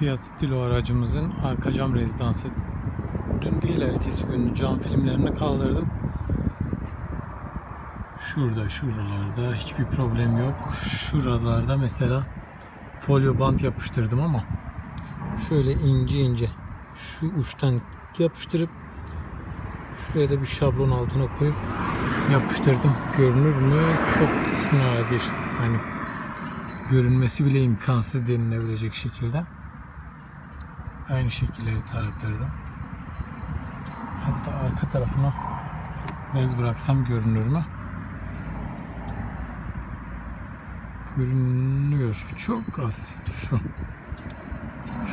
Fiat Stilo aracımızın arka cam rezidansı dün değil ertesi gün cam filmlerini kaldırdım. Şurada şuralarda hiçbir problem yok. Şuralarda mesela folyo bant yapıştırdım ama şöyle ince ince şu uçtan yapıştırıp şuraya da bir şablon altına koyup yapıştırdım. Görünür mü? Çok nadir. Hani görünmesi bile imkansız denilebilecek şekilde. Aynı şekilleri tarattırdım. Hatta arka tarafına bez bıraksam görünür mü? Görünüyor. Çok az. Şu.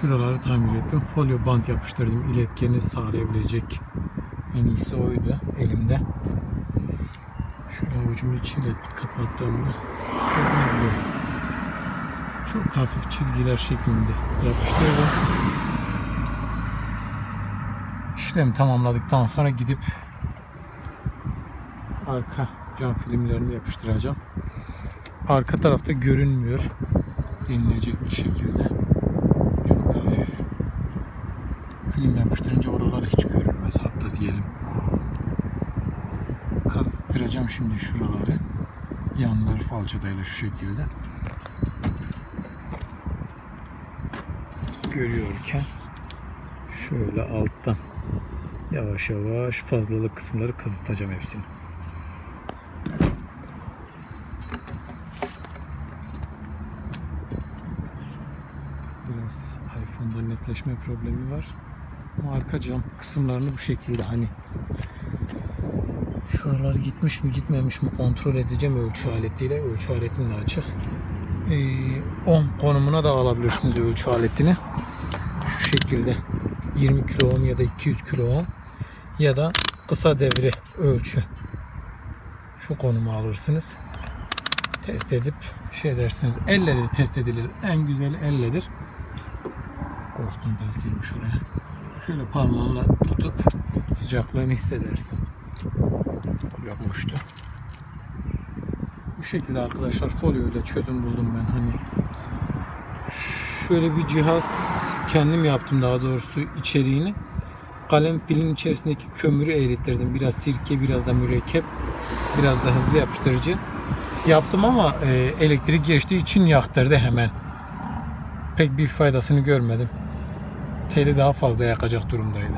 Şuraları tamir ettim. Folyo bant yapıştırdım. İletkeni sağlayabilecek en iyisi oydu elimde. Şöyle avucumun içiyle kapattığımda. Çok hafif çizgiler şeklinde yapıştırdım. İşlemi tamamladıktan sonra gidip arka cam filmlerini yapıştıracağım. Arka tarafta görünmüyor denilecek bir şekilde. Çok hafif. Film yapıştırınca oralar hiç görünmez hatta diyelim. Kazdıracağım şimdi şuraları. Yanları falçatayla şu şekilde. Görüyorken şöyle alttan yavaş yavaş fazlalık kısımları kazıtacağım hepsini. Biraz iPhone'da netleşme problemi var. Ama arka cam kısımlarını bu şekilde hani şuralar gitmiş mi gitmemiş mi kontrol edeceğim ölçü aletiyle. Ölçü aletim de açık. Ee, 10 konumuna da alabilirsiniz ölçü aletini. Şu şekilde 20 kilo ohm ya da 200 kilo ohm ya da kısa devre ölçü. Şu konumu alırsınız. Test edip şey dersiniz. Elle de test edilir. En güzeli elledir. Korktum bez girmiş oraya. Şöyle parmağınla tutup sıcaklığını hissedersin. Yapmıştı. Bu şekilde arkadaşlar folyo ile çözüm buldum ben hani. Şöyle bir cihaz kendim yaptım daha doğrusu içeriğini. Kalem pilin içerisindeki kömürü erittirdim. Biraz sirke, biraz da mürekkep, biraz da hızlı yapıştırıcı yaptım ama e, elektrik geçtiği için yaktırdı hemen. Pek bir faydasını görmedim. Teli daha fazla yakacak durumdaydı.